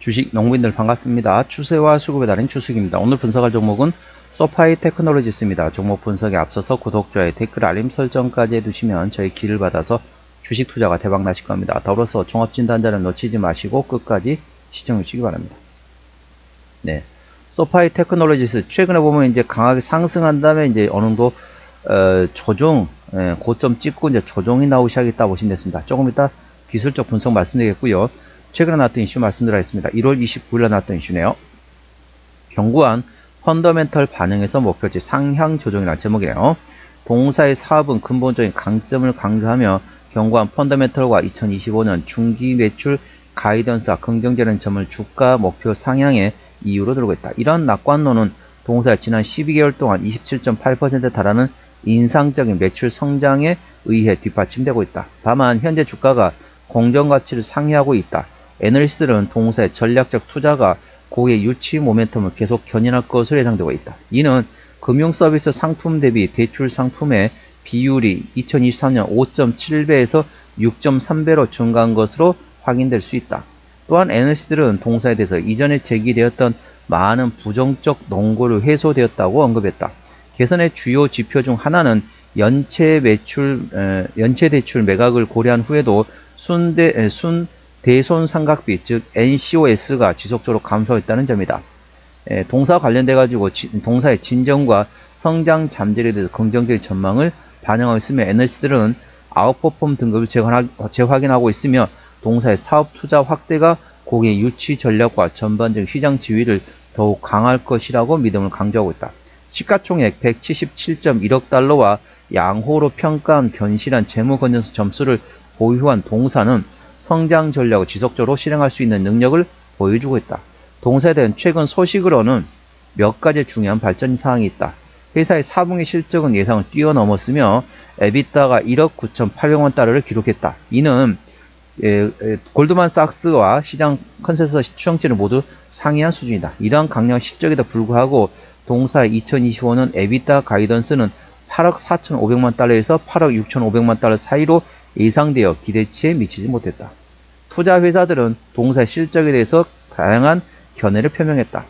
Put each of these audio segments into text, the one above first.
주식 농민들 반갑습니다. 추세와 수급에 달인 추석입니다. 오늘 분석할 종목은 소파이 테크놀로지스입니다. 종목 분석에 앞서서 구독자의 댓글 알림 설정까지 해두시면 저희 길을 받아서 주식 투자가 대박 나실 겁니다. 더불어서 종합진단자는 놓치지 마시고 끝까지 시청해 주시기 바랍니다. 네. 소파이 테크놀로지스 최근에 보면 이제 강하게 상승한 다음에 이제 어느 정도 어, 조정 예, 고점 찍고 이제 조정이 나오기 시작했다 보시면 됐습니다. 조금 이따 기술적 분석 말씀드리겠고요. 최근에 나왔던 이슈 말씀드리겠습니다. 1월 29일에 나왔던 이슈네요. 견고한 펀더멘털 반응에서 목표치 상향 조정이라는 제목이네요. 동사의 사업은 근본적인 강점을 강조하며 견고한 펀더멘털과 2025년 중기 매출 가이던스와 긍정적인 점을 주가 목표 상향의 이유로 들고 있다. 이런 낙관론은 동사의 지난 12개월 동안 27.8%에 달하는 인상적인 매출 성장에 의해 뒷받침되고 있다. 다만 현재 주가가 공정가치를 상회하고 있다. 애널리스트들은 동사의 전략적 투자가 고객 유치 모멘텀을 계속 견인할 것으로 예상되고 있다. 이는 금융 서비스 상품 대비 대출 상품의 비율이 2023년 5.7배에서 6.3배로 증가한 것으로 확인될 수 있다. 또한 애널리스트들은 동사에 대해서 이전에 제기되었던 많은 부정적 논고를 해소되었다고 언급했다. 개선의 주요 지표 중 하나는 연체 매출, 에, 연체 대출 매각을 고려한 후에도 순대, 에, 순 대손 삼각비, 즉 NCOS가 지속적으로 감소했다는 점이다. 에, 동사 관련돼 가지고 동사의 진정과 성장 잠재력에 대해서 긍정적인 전망을 반영하고 있으며 애널리스트들은 아웃퍼폼 등급을 재확인하고 있으며 동사의 사업 투자 확대가 고객 유치 전략과 전반적 시장 지위를 더욱 강할 것이라고 믿음을 강조하고 있다. 시가총액 177.1억 달러와 양호로 평가한 견실한 재무 건전성 점수를 보유한 동사는 성장 전략을 지속적으로 실행할 수 있는 능력을 보여주고 있다. 동사에 대한 최근 소식으로는 몇 가지 중요한 발전 사항이 있다. 회사의 4분기 실적은 예상을 뛰어넘었으며 에비타가 1억 9,800만 달러를 기록했다. 이는 예, 예, 골드만삭스와 시장 컨센서스 추정치를 모두 상회한 수준이다. 이러한 강력한 실적에도 불구하고 동사의 2025년 에비타 가이던스는 8억 4,500만 달러에서 8억 6,500만 달러 사이로 예상되어 기대치에 미치지 못했다. 투자 회사들은 동사의 실적에 대해서 다양한 견해를 표명했다.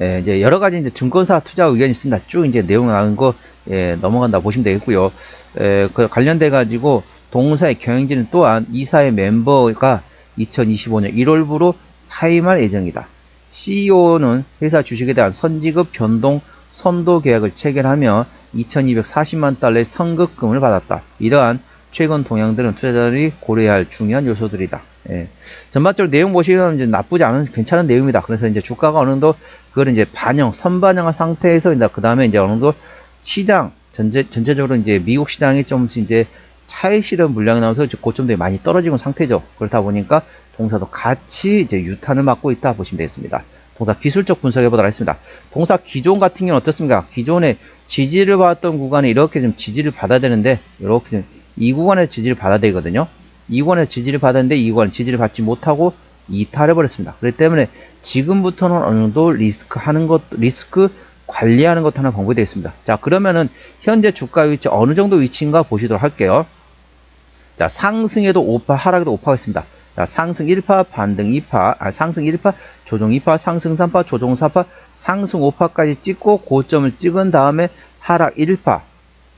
예, 이제 여러 가지 이제 증권사 투자 의견이 있습니다. 쭉 이제 내용 나온 거 예, 넘어간다 보시면 되겠고요. 예, 그 관련돼 가지고 동사의 경영진은 또한 이사의 멤버가 2025년 1월부로 사임할 예정이다. CEO는 회사 주식에 대한 선지급 변동 선도 계약을 체결하며 2240만 달러의 선급금을 받았다. 이러한 최근 동향들은 투자자들이 고려해야 할 중요한 요소들이다. 예. 전반적으로 내용 보시면 이제 나쁘지 않은 괜찮은 내용입니다. 그래서 이제 주가가 어느 정도 그걸 이제 반영, 선반영한 상태에서 이제 그 다음에 이제 어느 정도 시장 전체 전체적으로 이제 미국 시장이 좀 이제 차익 실현 물량이 나오면서 고점들이 많이 떨어지는 상태죠. 그렇다 보니까 동사도 같이 이제 유탄을 맞고 있다 보시면 되겠습니다. 동사 기술적 분석해 보도록 하겠습니다. 동사 기존 같은 경우는 어떻습니까? 기존에 지지를 받았던 구간에 이렇게 좀 지지를 받아야 되는데 이렇게 좀 이 구간에 지지를 받아야 되거든요. 이 구간에 지지를 받았는데 이 구간에 지지를 받지 못하고 이탈해 버렸습니다. 그렇기 때문에 지금부터는 어느 정도 리스크 하는 것 리스크 관리하는 것 하나 공부이 되겠습니다. 자 그러면은 현재 주가 위치 어느 정도 위치인가 보시도록 할게요. 자 상승에도 5파 하락에도 5파가 있습니다. 자, 상승 1파, 반등 2파, 아, 상승 1파, 조정 2파, 상승 3파, 조정 4파, 상승 5파까지 찍고 고점을 찍은 다음에 하락 1파,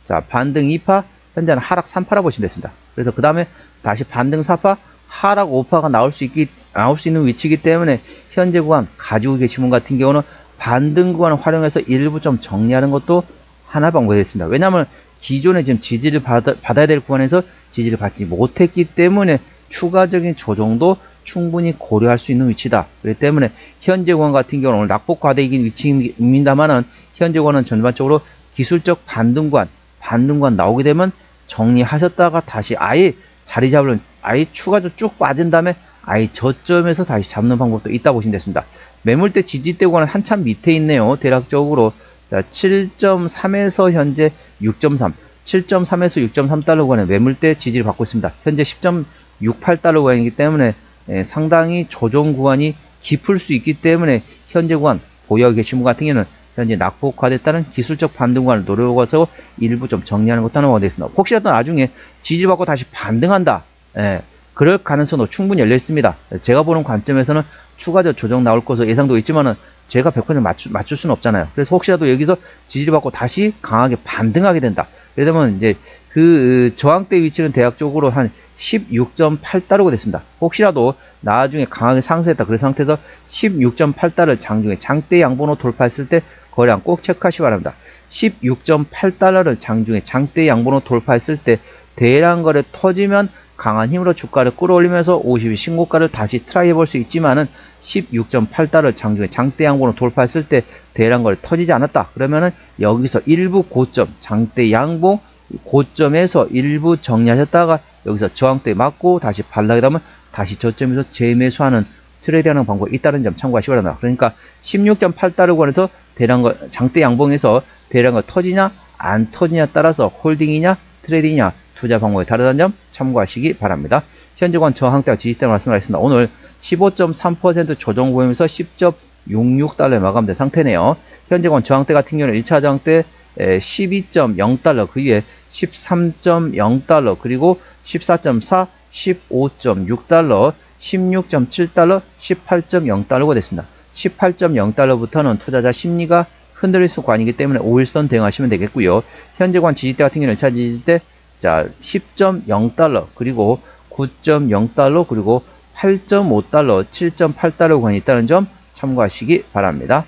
자, 반등 2파, 현재는 하락 3파라고 보시면 됐습니다. 그래서 그 다음에 다시 반등 4파, 하락 5파가 나올 수 있기, 나올 수 있는 위치이기 때문에 현재 구간 가지고 계신 분 같은 경우는 반등 구간을 활용해서 일부 좀 정리하는 것도 하나 방법이 되겠습니다. 왜냐하면 기존에 지금 지지를 받아, 받아야 될 구간에서 지지를 받지 못했기 때문에 추가적인 조정도 충분히 고려할 수 있는 위치다. 그렇기 때문에 현재 구간 같은 경우는 오늘 낙폭 과대이긴 위치입니다만은 현재 구간은 전반적으로 기술적 반등관, 반등관 나오게 되면 정리하셨다가 다시 아예 자리 잡으려면 아예 추가적으로 쭉 빠진 다음에 아예 저점에서 다시 잡는 방법도 있다고 보시면 됐습니다. 매물대 지지대 구간은 한참 밑에 있네요. 대략적으로 7.3에서 현재 6.3, 7.3에서 6.3달러 구간에 매물대 지지를 받고 있습니다. 현재 10.68달러 구간이기 때문에 예, 상당히 조정 구간이 깊을 수 있기 때문에 현재 구간 보유하고 계신 분 같은 경우는 현재 낙폭화됐다는 기술적 반등 구간을 노려서 일부 좀 정리하는 것도 하나 되겠습니다. 혹시라도 나중에 지지받고 다시 반등한다. 예, 그럴 가능성도 충분히 열려 있습니다. 제가 보는 관점에서는 추가적 조정 나올 것으로 예상도 있지만은 제가 100% 맞출, 맞출 수는 없잖아요. 그래서 혹시라도 여기서 지지를 받고 다시 강하게 반등하게 된다. 들면 이제 그 저항대 위치는 대략적으로 한 16.8달러가 됐습니다. 혹시라도 나중에 강하게 상승했다. 그런 상태에서 16.8달러 장중에 장대 양봉으로 돌파했을 때 거래량 꼭 체크하시기 바랍니다. 16.8달러를 장중에 장대 양봉으로 돌파했을 때 대량 거래 터지면 강한 힘으로 주가를 끌어올리면서 50일 신고가를 다시 트라이 해볼 수 있지만은 16.8달러 장중에 장대 양봉으로 돌파했을 때 대량 거래 터지지 않았다. 그러면은 여기서 일부 고점 장대 양봉 고점에서 일부 정리하셨다가 여기서 저항대 맞고 다시 반락이 되면 다시 저점에서 재매수하는 트레이드하는 방법이 있다는 점 참고하시기 바랍니다. 그러니까 16.8달러 권에서 대량거 장대 양봉에서 대량거 터지냐 안 터지냐 따라서 홀딩이냐 트레이딩이냐 투자 방법이 다르다는 점 참고하시기 바랍니다. 현재권 저항대와 지지대를 말씀드리겠습니다. 오늘 15.3% 조정 보이면서 10.66달러에 마감된 상태네요. 현재권 저항대 같은 경우는 1차 저항대 12.0달러 그 위에 13.0달러 그리고 14.4 15.6달러 16.7달러 18.0달러가 됐습니다. 18.0달러부터는 투자자 심리가 흔들릴 수 관이기 때문에 5일선 대응하시면 되겠고요. 현재권 지지대 같은 경우는 1차 지지대 자 10.0달러 그리고 9.0달러 그리고 8.5달러 7.8달러 구간이 있다는 점 참고하시기 바랍니다.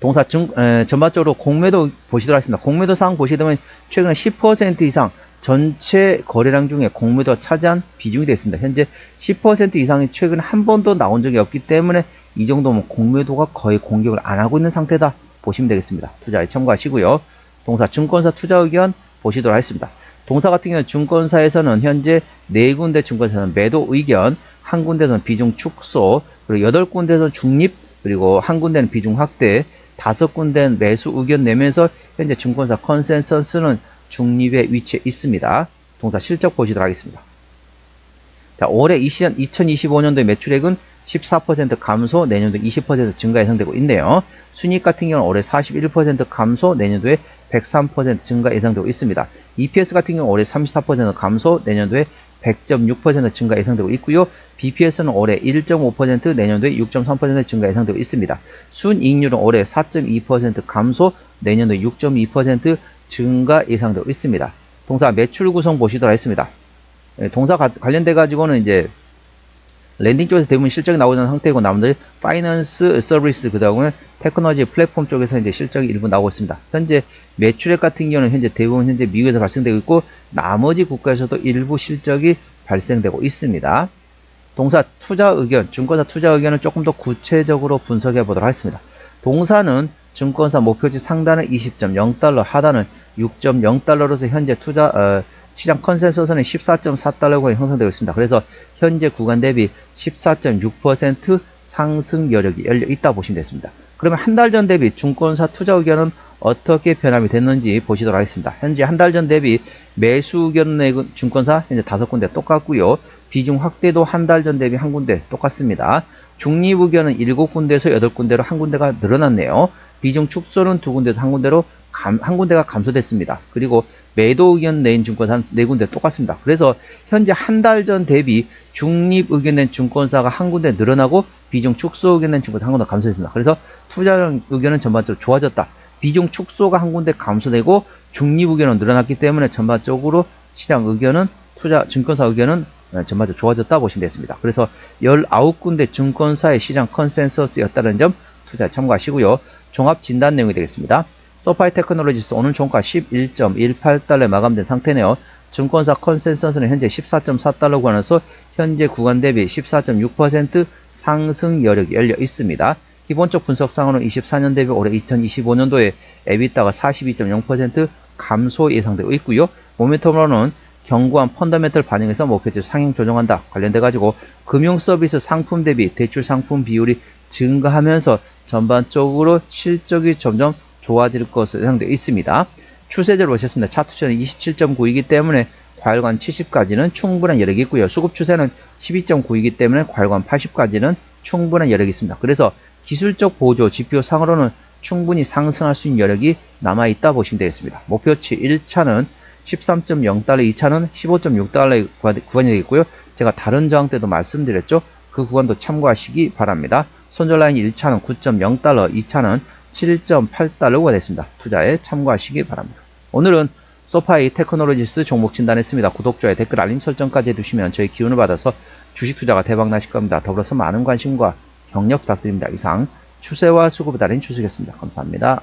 동사 중, 에, 전반적으로 공매도 보시도록 하겠습니다. 공매도 상황 보시면 최근 10% 이상 전체 거래량 중에 공매도가 차지한 비중이 됐습니다. 현재 10% 이상이 최근 한 번도 나온 적이 없기 때문에 이 정도면 공매도가 거의 공격을 안 하고 있는 상태다 보시면 되겠습니다. 투자에 참고하시고요. 동사 증권사 투자 의견 보시도록 하겠습니다. 동사 같은 경우는 증권사에서는 현재 네 군데 증권사는 매도 의견, 한 군데는 비중 축소, 그리고 여덟 군데는 중립, 그리고 한 군데는 비중 확대, 다섯 군데는 매수 의견 내면서 현재 증권사 컨센서스는 중립에 위치해 있습니다. 동사 실적 보시도록 하겠습니다. 자, 올해 2025년도의 매출액은 14% 감소, 내년도 20% 증가 예상되고 있네요. 순이익 같은 경우는 올해 41% 감소, 내년도에 103% 증가 예상되고 있습니다. EPS 같은 경우 올해 34% 감소, 내년도에 100.6% 증가 예상되고 있고요. BPS는 올해 1.5%, 내년도에 6.3% 증가 예상되고 있습니다. 순이익률은 올해 4.2% 감소, 내년도에 6.2% 증가 예상되고 있습니다. 동사 매출 구성 보시도록 하겠습니다. 예, 동사 관련돼 가지고는 이제 랜딩 쪽에서 대부분 실적이 나오는 상태고 나머지 파이낸스 서비스 그다음에 테크놀로지 플랫폼 쪽에서 이제 실적이 일부 나오고 있습니다. 현재 매출액 같은 경우는 현재 대부분 현재 미국에서 발생되고 있고 나머지 국가에서도 일부 실적이 발생되고 있습니다. 동사 투자 의견, 증권사 투자 의견을 조금 더 구체적으로 분석해 보도록 하겠습니다. 동사는 증권사 목표치 상단은 20.0달러, 하단은 6.0달러로서 현재 투자 어, 시장 컨센서스는 14.4달러가 형성되고 있습니다. 그래서 현재 구간 대비 14.6% 상승 여력이 열려 있다 보시면 됐습니다. 그러면 한 달 전 대비 증권사 투자 의견은 어떻게 변함이 됐는지 보시도록 하겠습니다. 현재 한 달 전 대비 매수 의견 내 증권사 현재 다섯 군데 똑같고요. 비중 확대도 한 달 전 대비 한 군데 똑같습니다. 중립 의견은 일곱 군데에서 여덟 군데로 한 군데가 늘어났네요. 비중 축소는 두 군데에서 한 군데로 감, 한 군데가 감소됐습니다. 그리고 매도 의견 낸 증권사 네 군데 똑같습니다. 그래서 현재 한 달 전 대비 중립 의견 낸 증권사가 한 군데 늘어나고 비중 축소 의견 낸 증권사 한 군데 감소했습니다. 그래서 투자 의견은 전반적으로 좋아졌다. 비중 축소가 한 군데 감소되고 중립 의견은 늘어났기 때문에 전반적으로 시장 의견은 투자 증권사 의견은 전반적으로 좋아졌다 보시면 되겠습니다. 그래서 19군데 증권사의 시장 컨센서스였다는 점 투자 참고하시고요. 종합 진단 내용이 되겠습니다. 소파이 테크놀로지스 오늘 종가 11.18달러에 마감된 상태네요. 증권사 컨센서스는 현재 14.4달러 구간에서 현재 구간 대비 14.6% 상승 여력이 열려 있습니다. 기본적 분석상으로는 24년 대비 올해 2025년도에 에비타가 42.0% 감소 예상되고 있고요. 모멘텀으로는 견고한 펀더멘털 반영에서 목표치를 상향 조정한다. 관련돼 가지고 금융 서비스 상품 대비 대출 상품 비율이 증가하면서 전반적으로 실적이 점점 좋아질 것으로 예상되어 있습니다. 추세대로 보셨습니다. 차트 추세는 27.9이기 때문에 과열관 70까지는 충분한 여력이 있고요. 수급 추세는 12.9이기 때문에 과열관 80까지는 충분한 여력이 있습니다. 그래서 기술적 보조 지표 상으로는 충분히 상승할 수 있는 여력이 남아 있다 보시면 되겠습니다. 목표치 1차는 13.0달러 2차는 15.6달러의 구간이 되겠고요. 제가 다른 저항 때도 말씀드렸죠. 그 구간도 참고하시기 바랍니다. 손절 라인 1차는 9.0달러, 2차는 7.8달러가 됐습니다. 투자에 참고하시기 바랍니다. 오늘은 소파이 테크놀로지스 종목 진단했습니다. 구독, 좋아요, 댓글, 알림 설정까지 해두시면 저희 기운을 받아서 주식 투자가 대박 나실 겁니다. 더불어서 많은 관심과 격려 부탁드립니다. 이상 추세와 수급을 달인 추석이었습니다. 감사합니다.